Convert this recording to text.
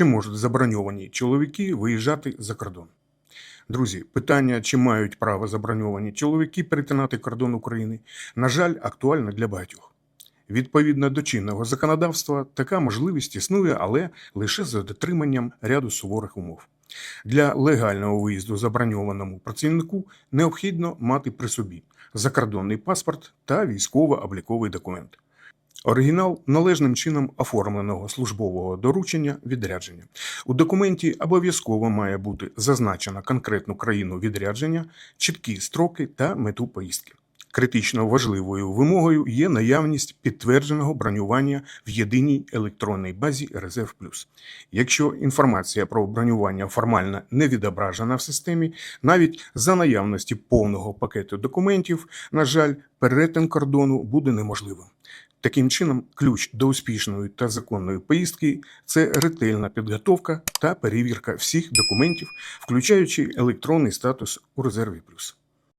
Чи можуть заброньовані чоловіки виїжджати за кордон? Друзі, питання, чи мають право заброньовані чоловіки перетинати кордон України, на жаль, актуальне для багатьох. Відповідно до чинного законодавства, така можливість існує, але лише за дотриманням ряду суворих умов. Для легального виїзду заброньованому працівнику необхідно мати при собі закордонний паспорт та військово-обліковий документ. Оригінал належним чином оформленого службового доручення відрядження. У документі обов'язково має бути зазначена конкретну країну відрядження, чіткі строки та мету поїздки. Критично важливою вимогою є наявність підтвердженого бронювання в єдиній електронній базі Резерв Плюс. Якщо інформація про бронювання формально не відображена в системі, навіть за наявності повного пакету документів, на жаль, перетин кордону буде неможливим. Таким чином, ключ до успішної та законної поїздки це ретельна підготовка та перевірка всіх документів, включаючи електронний статус у резерві плюс.